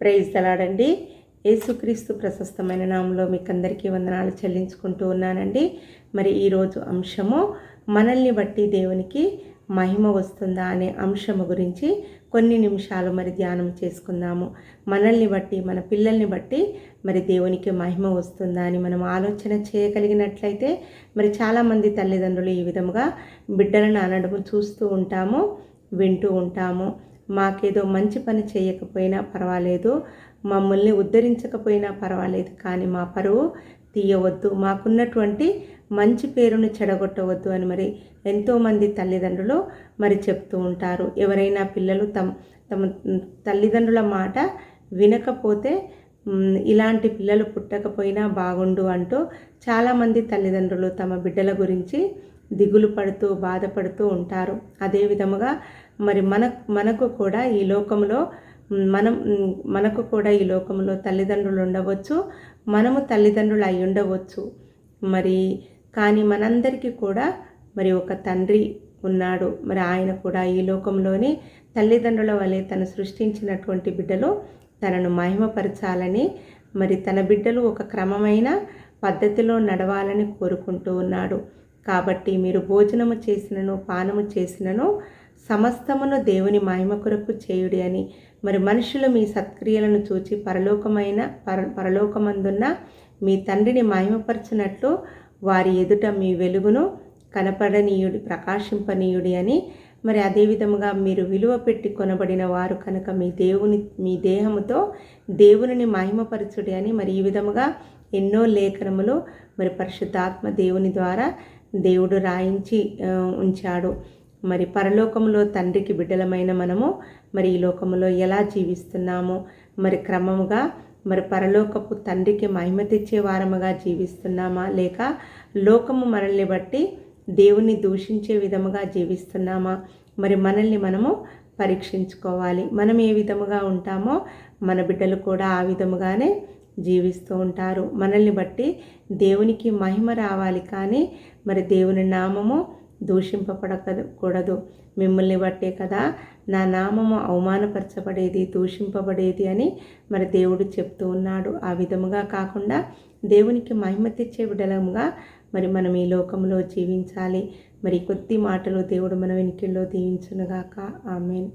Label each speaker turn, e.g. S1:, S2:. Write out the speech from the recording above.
S1: Praise తలాడండి. యేసుక్రీస్తు ప్రశస్తమైన నామంలో మీకు అందరికీ వందనాలు చెల్లించుకుంటూ ఉన్నానండి. మరి ఈరోజు అంశము మనల్ని బట్టి దేవునికి మహిమ వస్తుందా అనే అంశము గురించి కొన్ని నిమిషాలు మరి ధ్యానం చేసుకుందాము. మనల్ని బట్టి మన పిల్లల్ని బట్టి మరి దేవునికి మహిమ వస్తుందా అని మనం ఆలోచన చేయగలిగినట్లయితే మరి చాలామంది తల్లిదండ్రులు ఈ విధముగా బిడ్డలను అనడము చూస్తూ ఉంటాము వింటూ ఉంటాము. మాకేదో మంచి పని చేయకపోయినా పర్వాలేదు మమ్మల్ని ఉద్ధరించకపోయినా పర్వాలేదు కానీ మా పరువు తీయవద్దు. మాకున్నటువంటి మంచి పేరును చెడగొట్టవద్దు అని మరి ఎంతోమంది తల్లిదండ్రులు మరి చెప్తూ ఉంటారు. ఎవరైనా పిల్లలు తమ తమ తల్లిదండ్రుల మాట వినకపోతే ఇలాంటి పిల్లలు పుట్టకపోయినా బాగుండు అంటూ చాలామంది తల్లిదండ్రులు తమ బిడ్డల గురించి దిగులు పడుతూ బాధపడుతూ ఉంటారు. అదే విధముగా మరి మన మనకు కూడా ఈ లోకంలో మనం మనకు కూడా ఈ లోకంలో తల్లిదండ్రులు ఉండవచ్చు మనము తల్లిదండ్రులు అయి ఉండవచ్చు. మరి కానీ మనందరికీ కూడా మరి ఒక తండ్రి ఉన్నాడు. మరి ఆయన కూడా ఈ లోకంలోని తల్లిదండ్రుల వలె తను సృష్టించినటువంటి బిడ్డలు తనను మహిమపరచాలని మరి తన బిడ్డలు ఒక క్రమమైన పద్ధతిలో నడవాలని కోరుకుంటూ ఉన్నాడు. కాబట్టి మీరు భోజనము చేసినను పానము చేసినను సమస్తమును దేవుని మహిమ కొరకు చేయుడి అని. మరి మనుషులు మీ సత్క్రియలను చూచి పరలోకమైన పర పరలోకమందున్న మీ తండ్రిని మహిమపరచినట్లు వారి ఎదుట మీ వెలుగును కనపడనీయుడి ప్రకాశింపనీయుడి అని. మరి అదే విధముగా మీరు విలువ పెట్టి కొనబడిన వారు కనుక మీ దేవుని మీ దేహముతో దేవునిని మహిమపరచుడి అని. మరి ఈ విధముగా ఎన్నో లేఖనములు మరి పరిశుద్ధాత్మ దేవుని ద్వారా దేవుడు రాయించి ఉంచాడు. మరి పరలోకంలో తండ్రికి బిడ్డలమైన మనము మరి ఈ లోకంలో ఎలా జీవిస్తున్నాము? మరి క్రమముగా మరి పరలోకపు తండ్రికి మహిమ తెచ్చే వారముగా జీవిస్తున్నామా? లేక లోకము మనల్ని బట్టి దేవుని దూషించే విధముగా జీవిస్తున్నామా? మరి మనల్ని మనము పరీక్షించుకోవాలి. మనం ఏ విధముగా ఉంటామో మన బిడ్డలు కూడా ఆ విధముగానే జీవిస్తూ ఉంటారు. మనల్ని బట్టి దేవునికి మహిమ రావాలి. కానీ మరి దేవుని నామము దూషింపబడకూడదు మిమ్మల్ని బట్టే కదా నా నామము అవమానపరచబడేది దూషింపబడేది అని మరి దేవుడు చెప్తూ ఉన్నాడు. ఆ విధముగా కాకుండా దేవునికి మహిమ తెచ్చే విడలముగా మరి మనం ఈ లోకంలో జీవించాలి. మరి కొద్ది మాటలు దేవుడు మన వెనుకల్లో దీవించునుగాక. ఆమెన్.